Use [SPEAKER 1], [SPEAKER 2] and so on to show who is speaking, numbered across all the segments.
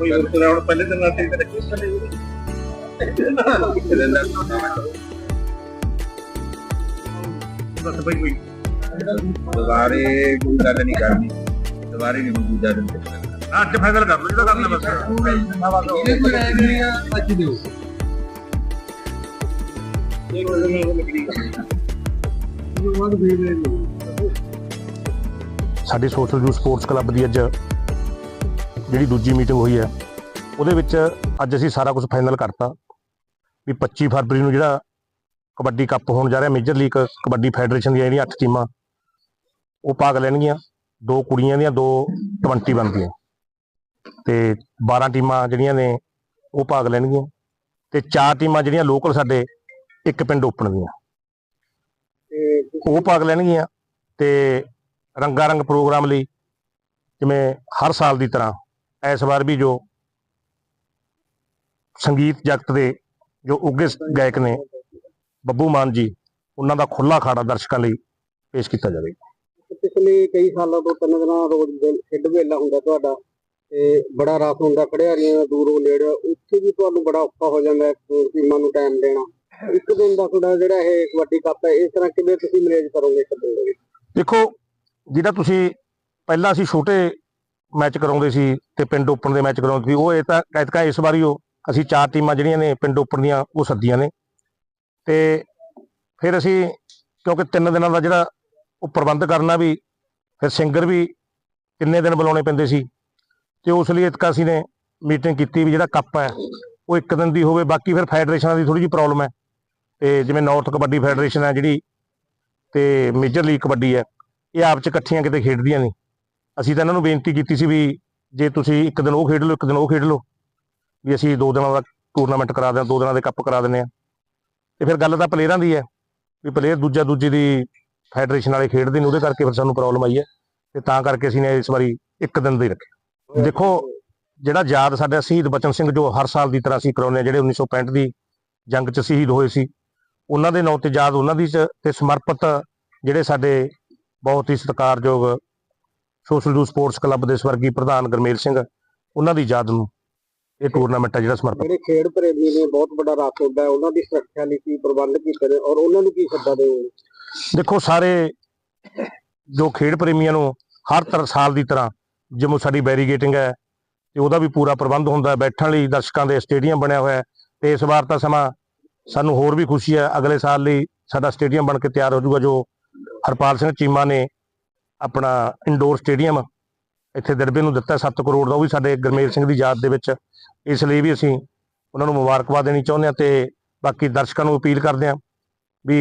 [SPEAKER 1] ਕੋਈ ਹੋਰ ਤਰ੍ਹਾਂ ਹੁਣ ਪਹਿਲੇ ਦਿਨ ਤੇ ਰੱਖੀ ਪਹਿਲੇ ਦਿਨ ਦਾ ਬਸ ਬਈ ਕੋਈ ਦੁਬਾਰੇ ਕੋਈ ਗੱਲ ਨਹੀਂ ਕਰਨੀ। ਦੁਬਾਰੇ ਨਹੀਂ ਦੂਜਾ ਦਿਨ ਅੱਜ ਫਾਈਨਲ ਕਰ ਲਓ ਜਿਹੜਾ ਕਰਨਾ ਬਸ।
[SPEAKER 2] ਇਹਦੇ ਕੋਈ ਰਹਿ ਗਈਆਂ ਅੱਜ ਦਿਓ ਇਹ ਬਾਅਦ ਵੀ ਦੇ
[SPEAKER 3] ਸਾਡੀ ਸੋਸ਼ਲ ਯੂ ਸਪੋਰਟਸ ਕਲੱਬ ਦੀ ਅੱਜ ਜਿਹੜੀ ਦੂਜੀ ਮੀਟਿੰਗ ਹੋਈ ਹੈ, ਉਹਦੇ ਵਿੱਚ ਅੱਜ ਅਸੀਂ ਸਾਰਾ ਕੁਝ ਫਾਈਨਲ ਕਰਤਾ ਵੀ 25 ਫਰਵਰੀ ਨੂੰ ਜਿਹੜਾ ਕਬੱਡੀ ਕੱਪ ਹੋਣ ਜਾ ਰਿਹਾ ਮੇਜਰ ਲੀਗ ਕਬੱਡੀ ਫੈਡਰੇਸ਼ਨ ਦੀਆਂ ਜਿਹੜੀਆਂ 8 ਟੀਮਾਂ, ਉਹ ਭਾਗ ਲੈਣਗੀਆਂ। ਦੋ ਕੁੜੀਆਂ ਦੀਆਂ, ਦੋ 21 ਦੀਆਂ ਤੇ 12 ਟੀਮਾਂ ਜਿਹੜੀਆਂ ਨੇ, ਉਹ ਭਾਗ ਲੈਣਗੀਆਂ। ਤੇ ਚਾਰ ਟੀਮਾਂ ਜਿਹੜੀਆਂ ਲੋਕਲ ਸਾਡੇ, ਇੱਕ ਪਿੰਡ ਓਪਨ ਦੀਆਂ। ਉਹ ਭਾਗ ਲੈਣਗੀਆਂ ਤੇ ਰੰਗਾ ਰੰਗ ਪ੍ਰੋਗਰਾਮ ਲਈ ਜਿਵੇਂ ਹਰ ਸਾਲ ਦੀ ਤਰ੍ਹਾਂ ਇਸ ਵਾਰ ਵੀ ਜੋ ਸੰਗੀਤ ਜਗਤ ਦੇ ਜੋ ਉੱਗੇ ਗਾਇਕ ਨੇ ਬੱਬੂ ਮਾਨ ਜੀ ਉਹਨਾਂ ਦਾ ਖੁੱਲਾ ਖਾੜਾ ਦਰਸ਼ਕਾਂ ਲਈ ਪੇਸ਼ ਕੀਤਾ ਜਾਵੇਗਾ
[SPEAKER 2] ਪਿਛਲੇ ਕਈ ਸਾਲਾਂ ਤੋਂ ਤਿੰਨ ਦਿਨਾਂ ਰੋਜ਼ ਖੇਡ ਮੇਲਾ ਹੁੰਦਾ ਤੁਹਾਡਾ ਤੇ ਬੜਾ ਰਸ ਹੁੰਦਾ ਖੜਿਆਰੀਆਂ ਦੂਰੋਂ ਨੇੜੇ ਉੱਥੇ ਵੀ ਤੁਹਾਨੂੰ ਬੜਾ ਔਖਾ ਹੋ ਜਾਂਦਾ ਟੀਮਾਂ ਨੂੰ ਟਾਈਮ ਦੇਣਾ। ਇੱਕ ਦਿਨ ਦਾ ਤੁਹਾਡਾ ਜਿਹੜਾ ਇਹ ਕਬੱਡੀ ਕੱਪ ਹੈ ਇਸ ਤਰ੍ਹਾਂ ਕਿਵੇਂ ਤੁਸੀਂ ਮੈਨੇਜ ਕਰੋਗੇ ਦੇ
[SPEAKER 3] ਦੇਖੋ ਜਿਹੜਾ ਤੁਸੀਂ ਪਹਿਲਾਂ ਅਸੀਂ ਛੋਟੇ ਮੈਚ ਕਰਾਉਂਦੇ ਸੀ ਤੇ ਪਿੰਡ ਓਪਨ ਦੇ ਮੈਚ ਕਰਾਉਂਦੇ ਸੀ। ਉਹ ਇਹ ਤਾਂ ਐਤਕਾਂ ਇਸ ਵਾਰੀ ਉਹ, ਅਸੀਂ ਚਾਰ ਟੀਮਾਂ ਜਿਹੜੀਆਂ ਨੇ ਪਿੰਡ ਓਪਨ ਦੀਆਂ, ਉਹ ਸੱਦੀਆਂ ਨੇ। ਤੇ ਫਿਰ ਅਸੀਂ, ਕਿਉਂਕਿ ਤਿੰਨ ਦਿਨਾਂ ਦਾ ਜਿਹੜਾ ਉਹ ਪ੍ਰਬੰਧ ਕਰਨਾ ਵੀ, ਫਿਰ ਸਿੰਗਰ ਵੀ ਕਿੰਨੇ ਦਿਨ ਬੁਲਾਉਣੇ ਪੈਂਦੇ ਸੀ। ਤੇ ਉਸ ਲਈ ਇਤਕਾ ਅਸੀਂ ਨੇ ਮੀਟਿੰਗ ਕੀਤੀ ਵੀ ਜਿਹੜਾ ਕੱਪ ਹੈ, ਉਹ ਇੱਕ ਦਿਨ ਦੀ ਹੋਵੇ, ਬਾਕੀ ਫਿਰ ਫੈਡਰੇਸ਼ਨਾਂ ਦੀ ਥੋੜੀ ਜਿਹੀ ਪ੍ਰੋਬਲਮ ਹੈ। ਤੇ ਜਿਵੇਂ ਨਾਰਥ ਕਬੱਡੀ ਫੈਡਰੇਸ਼ਨ ਹੈ ਜਿਹੜੀ, ਤੇ ਮੇਜਰ ਲੀਗ ਕਬੱਡੀ ਹੈ, ਇਹ ਆਪ ਚ ਇਕੱਠੀਆਂ ਕਿਤੇ ਖੇਡਦੀਆਂ ਨਹੀਂ। ਅਸੀਂ ਤਾਂ ਇਹਨਾਂ ਨੂੰ ਬੇਨਤੀ ਕੀਤੀ ਸੀ ਵੀ ਜੇ ਤੁਸੀਂ ਇੱਕ ਦਿਨ ਉਹ ਖੇਡ ਲਓ, ਇੱਕ ਦਿਨ ਉਹ ਖੇਡ ਲਓ, ਵੀ ਅਸੀਂ ਦੋ ਦਿਨਾਂ ਦਾ ਟੂਰਨਾਮੈਂਟ ਕਰਾ ਦਿਆਂ, ਦੋ ਦਿਨਾਂ ਦੇ ਕੱਪ ਕਰਾ ਦਿੰਦੇ ਆ ਤੇ ਫਿਰ ਗੱਲ ਤਾਂ ਪਲੇਅਰਾਂ ਦੀ ਹੈ, ਵੀ ਪਲੇਅਰ ਦੂਜਾ ਦੂਜੇ ਦੀ ਫੈਡਰੇਸ਼ਨ ਵਾਲੇ ਖੇਡਦੇ ਨੇ, ਉਹਦੇ ਕਰਕੇ ਫਿਰ ਸਾਨੂੰ ਪ੍ਰੋਬਲਮ ਆਈ ਹੈ। ਤੇ ਤਾਂ ਕਰਕੇ ਅਸੀਂ ਨੇ ਇਸ ਵਾਰੀ ਇੱਕ ਦਿਨ ਦਾ ਰੱਖਿਆ ਦੇਖੋ, ਜਿਹੜਾ ਯਾਦ ਸਾਡਾ ਸ਼ਹੀਦ ਬਚਨ ਸਿੰਘ ਜੋ ਹਰ ਸਾਲ ਦੀ ਤਰ੍ਹਾਂ ਅਸੀਂ ਕਰਾਉਂਦੇ ਹਾਂ, ਜਿਹੜੇ 1965 ਦੀ ਜੰਗ 'ਚ ਸ਼ਹੀਦ ਹੋਏ ਸੀ, ਉਹਨਾਂ ਦੇ ਨਾਂ ਤੇ ਯਾਦ ਉਹਨਾਂ ਦੀ 'ਚ ਤੇ ਸਮਰਪਿਤ ਜਿਹੜੇ ਸਾਡੇ ਬਹੁਤ ਹੀ ਸਤਿਕਾਰਯੋਗ ਸੋਸ਼ਲ ਯੂ ਸਪੋਰਟਸ ਕਲੱਬ ਦੇ ਸਵਰਗੀ ਪ੍ਰਧਾਨ ਗਰਮੇਲ ਸਿੰਘ ਉਹਨਾਂ ਦੀ ਯਾਦ ਨੂੰ ਇਹ ਟੂਰਨਾਮੈਂਟ ਹੈ ਜਿਹੜਾ ਸਮਰਪਿਤ।
[SPEAKER 2] ਜਿਹੜੇ ਖੇਡ ਪ੍ਰੇਮੀ ਨੇ ਬਹੁਤ ਵੱਡਾ ਰਸ ਹੁੰਦਾ ਹੈ ਉਹਨਾਂ ਦੀ ਸੁਰੱਖਿਆ ਲਈ ਕੀ ਪ੍ਰਬੰਧ ਕੀਤੇ ਨੇ ਔਰ ਉਹਨਾਂ ਨੂੰ ਕੀ ਸੱਦਾ ਦਿਓ
[SPEAKER 3] ਦੇਖੋ ਸਾਰੇ ਜੋ ਖੇਡ ਪ੍ਰੇਮੀਆਂ ਨੂੰ ਹਰ ਤਰ੍ਹਾਂ ਸਾਲ ਦੀ ਤਰ੍ਹਾਂ ਜਿਵੇਂ ਸਾਡੀ ਬੈਰੀਗੇਟਿੰਗ ਹੈ ਤੇ ਉਹਦਾ ਵੀ ਪੂਰਾ ਪ੍ਰਬੰਧ ਹੁੰਦਾ ਹੈ। ਬੈਠਣ ਲਈ ਦਰਸ਼ਕਾਂ ਦੇ ਸਟੇਡੀਅਮ ਬਣਿਆ ਹੋਇਆ ਹੈ ਤੇ ਇਸ ਵਾਰ ਤਾਂ ਸਮਾਂ ਸਾਨੂੰ ਹੋਰ ਵੀ ਖੁਸ਼ੀ ਹੈ। ਅਗਲੇ ਸਾਲ ਲਈ ਸਾਡਾ ਸਟੇਡੀਅਮ ਬਣ ਕੇ ਤਿਆਰ ਹੋ ਜਾਊਗਾ ਜੋ ਹਰਪਾਲ ਸਿੰਘ ਚੀਮਾ ਨੇ ਆਪਣਾ ਇੰਡੋਰ ਸਟੇਡੀਅਮ ਇੱਥੇ ਦਰਬੇ ਨੂੰ ਦਿੱਤਾ 7 ਕਰੋੜ ਦਾ, ਉਹ ਵੀ ਸਾਡੇ ਗਰਮੇਲ ਸਿੰਘ ਦੀ ਯਾਦ ਦੇ ਵਿੱਚ। ਇਸ ਲਈ ਵੀ ਅਸੀਂ ਉਹਨਾਂ ਨੂੰ ਮੁਬਾਰਕਬਾਦ ਦੇਣੀ ਚਾਹੁੰਦੇ ਹਾਂ ਤੇ ਬਾਕੀ ਦਰਸ਼ਕਾਂ ਨੂੰ ਅਪੀਲ ਕਰਦੇ ਹਾਂ ਵੀ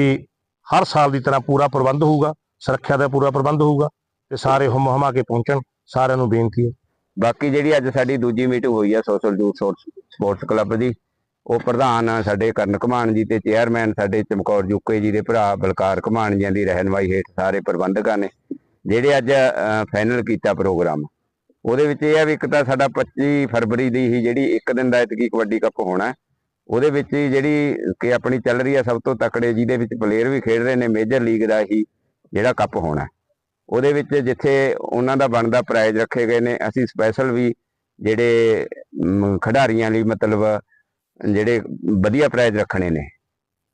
[SPEAKER 3] ਹਰ ਸਾਲ ਦੀ ਤਰ੍ਹਾਂ ਪੂਰਾ ਪ੍ਰਬੰਧ ਹੋਊਗਾ, ਸੁਰੱਖਿਆ ਦਾ ਪੂਰਾ ਪ੍ਰਬੰਧ ਹੋਊਗਾ ਤੇ ਸਾਰੇ ਹੁਮ ਹਮਾ ਕੇ ਪਹੁੰਚਣ, ਸਾਰਿਆਂ ਨੂੰ ਬੇਨਤੀ ਹੈ।
[SPEAKER 4] ਬਾਕੀ ਜਿਹੜੀ ਅੱਜ ਸਾਡੀ ਦੂਜੀ ਮੀਟਿੰਗ ਹੋਈ ਹੈ ਸੋਸ਼ਲ ਯੂਥ ਸਪੋਰਟਸ ਕਲੱਬ ਦੀ, ਉਹ ਪ੍ਰਧਾਨ ਸਾਡੇ ਕਰਨ ਘਮਾਨ ਜੀ ਤੇ ਚੇਅਰਮੈਨ ਸਾਡੇ ਚਮਕੌਰ ਜੁੱਕੇ ਜੀ ਦੇ ਭਰਾ ਬਲਕਾਰ ਘਮਾਨ ਜੀ ਦੀ ਰਹਿਨਮਾਈ ਹੇਠ ਸਾਰੇ ਪ੍ਰਬੰਧਕਾਂ ਨੇ। ਜਿਹੜੇ ਅੱਜ ਫਾਈਨਲ ਕੀਤਾ ਪ੍ਰੋਗਰਾਮ ਉਹਦੇ ਵਿੱਚ ਇਹ ਆ ਵੀ ਇੱਕ ਤਾਂ ਸਾਡਾ 25 ਫਰਵਰੀ ਦੀ ਹੀ ਜਿਹੜੀ ਇੱਕ ਦਿਨ ਦਾ ਇਤਕੀ ਕਬੱਡੀ ਕੱਪ ਹੋਣਾ ਉਹਦੇ ਵਿੱਚ ਜਿਹੜੀ ਕਿ ਆਪਣੀ ਚੱਲ ਰਹੀ ਆ ਸਭ ਤੋਂ ਤਕੜੇ, ਜਿਹਦੇ ਵਿੱਚ ਪਲੇਅਰ ਵੀ ਖੇਡ ਰਹੇ ਨੇ ਮੇਜਰ ਲੀਗ ਦਾ ਹੀ ਜਿਹੜਾ ਕੱਪ ਹੋਣਾ ਉਹਦੇ ਵਿੱਚ ਜਿੱਥੇ ਉਹਨਾਂ ਦਾ ਬਣਦਾ ਪ੍ਰਾਈਜ਼ ਰੱਖੇ ਗਏ ਨੇ, ਅਸੀਂ ਸਪੈਸ਼ਲ ਵੀ ਜਿਹੜੇ ਖਿਡਾਰੀਆਂ ਲਈ ਮਤਲਬ ਜਿਹੜੇ ਵਧੀਆ ਪ੍ਰਾਈਜ਼ ਰੱਖਣੇ ਨੇ।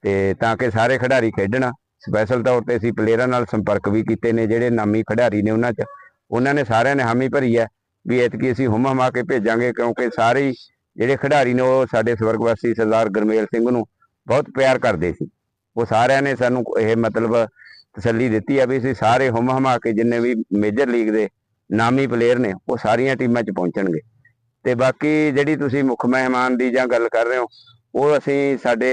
[SPEAKER 4] ਤੇ ਤਾਂ ਕਿ ਸਾਰੇ ਖਿਡਾਰੀ ਖੇਡਣਾ। ਸਪੈਸ਼ਲ ਤੌਰ ਤੇ ਅਸੀਂ ਪਲੇਅਰਾਂ ਨਾਲ ਸੰਪਰਕ ਵੀ ਕੀਤੇ ਨੇ, ਜਿਹੜੇ ਨਾਮੀ ਖਿਡਾਰੀ ਨੇ ਉਹਨਾਂ 'ਚ। ਉਹਨਾਂ ਨੇ ਸਾਰਿਆਂ ਨੇ ਹਾਮੀ ਭਰੀ ਹੈ ਵੀ ਐਤਕੀ ਅਸੀਂ ਹੁਮ ਹਮਾ ਕੇ ਭੇਜਾਂਗੇ, ਕਿਉਂਕਿ ਸਾਰੇ ਜਿਹੜੇ ਖਿਡਾਰੀ ਨੇ ਉਹ ਸਾਡੇ ਸਵਰਗਵਾਸੀ ਸਰਦਾਰ ਗਰਮੇਲ ਸਿੰਘ ਨੂੰ ਬਹੁਤ ਪਿਆਰ ਕਰਦੇ ਸੀ। ਉਹ ਸਾਰਿਆਂ ਨੇ ਸਾਨੂੰ ਇਹ ਮਤਲਬ ਤਸੱਲੀ ਦਿੱਤੀ ਆ ਵੀ ਅਸੀਂ ਸਾਰੇ ਹੁਮ ਹਮਾ ਕੇ ਜਿੰਨੇ ਵੀ ਮੇਜਰ ਲੀਗ ਦੇ ਨਾਮੀ ਪਲੇਅਰ ਨੇ, ਉਹ ਸਾਰੀਆਂ ਟੀਮਾਂ 'ਚ ਪਹੁੰਚਣਗੇ। ਤੇ ਬਾਕੀ ਜਿਹੜੀ ਤੁਸੀਂ ਮੁੱਖ ਮਹਿਮਾਨ ਦੀ ਜਾਂ ਗੱਲ ਕਰ ਰਹੇ ਹੋ ਉਹ ਅਸੀਂ ਸਾਡੇ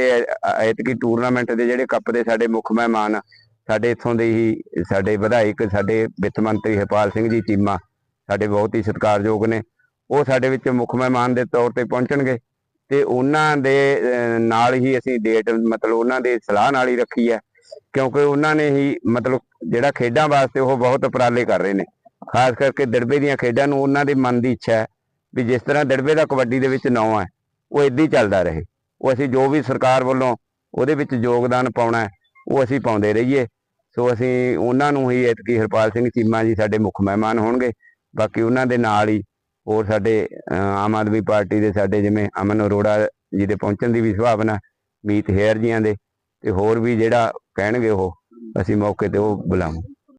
[SPEAKER 4] ਐਤਕੀ ਟੂਰਨਾਮੈਂਟ ਦੇ ਜਿਹੜੇ ਕੱਪ ਦੇ ਸਾਡੇ ਮੁੱਖ ਮਹਿਮਾਨ, ਸਾਡੇ ਇੱਥੋਂ ਦੇ ਹੀ ਸਾਡੇ ਵਿਧਾਇਕ, ਸਾਡੇ ਵਿੱਤ ਮੰਤਰੀ ਹਰਪਾਲ ਸਿੰਘ ਜੀ ਚੀਮਾ ਸਾਡੇ ਬਹੁਤ ਹੀ ਸਤਿਕਾਰਯੋਗ ਨੇ। ਉਹ ਸਾਡੇ ਵਿੱਚ ਮੁੱਖ ਮਹਿਮਾਨ ਦੇ ਤੌਰ ਤੇ ਪਹੁੰਚਣਗੇ ਤੇ ਉਹਨਾਂ ਦੇ ਨਾਲ ਹੀ ਅਸੀਂ ਡੇਟ ਮਤਲਬ ਉਹਨਾਂ ਦੇ ਸਲਾਹ ਨਾਲ ਹੀ ਰੱਖੀ ਹੈ, ਕਿਉਂਕਿ ਉਹਨਾਂ ਨੇ ਹੀ ਮਤਲਬ ਜਿਹੜਾ ਖੇਡਾਂ ਵਾਸਤੇ ਉਹ ਬਹੁਤ ਉਪਰਾਲੇ ਕਰ ਰਹੇ ਨੇ। ਖਾਸ ਕਰਕੇ ਦੜਬੇ ਦੀਆਂ ਖੇਡਾਂ ਨੂੰ ਉਹਨਾਂ ਦੇ ਮਨ ਦੀ ਇੱਛਾ ਹੈ ਵੀ ਜਿਸ ਤਰ੍ਹਾਂ ਦੜਬੇ ਦਾ ਕਬੱਡੀ ਦੇ ਵਿੱਚ ਨਾਂ ਹੈ, ਉਹ ਇਦਾਂ ਹੀ ਚੱਲਦਾ ਰਹੇ। ਉਹ ਅਸੀਂ ਜੋ ਵੀ ਸਰਕਾਰ ਵੱਲੋਂ ਉਹਦੇ ਵਿੱਚ ਯੋਗਦਾਨ ਪਾਉਣਾ ਉਹ ਅਸੀਂ ਪਾਉਂਦੇ ਰਹੀਏ। ਸੋ ਅਸੀਂ ਉਹਨਾਂ ਨੂੰ ਹੀ ਐਤਕੀ ਹਰਪਾਲ ਸਿੰਘ ਚੀਮਾ ਜੀ ਸਾਡੇ ਮੁੱਖ ਮਹਿਮਾਨ ਹੋਣਗੇ। ਬਾਕੀ ਉਹਨਾਂ ਦੇ ਨਾਲ ਹੀ ਹੋਰ ਸਾਡੇ ਅਹ, ਆਮ ਆਦਮੀ ਪਾਰਟੀ ਦੇ ਸਾਡੇ ਜਿਵੇਂ ਅਮਨ ਅਰੋੜਾ ਜੀ ਦੇ ਪਹੁੰਚਣ ਦੀ ਵੀ ਸੰਭਾਵਨਾ ਮੀਤ ਹੇਅਰ ਜੀਆਂ ਦੇ ਤੇ ਹੋਰ ਵੀ ਜਿਹੜਾ ਕਹਿਣਗੇ ਉਹ ਅਸੀਂ ਮੌਕੇ ਤੇ ਉਹ ਬੁਲਾਵਾਂ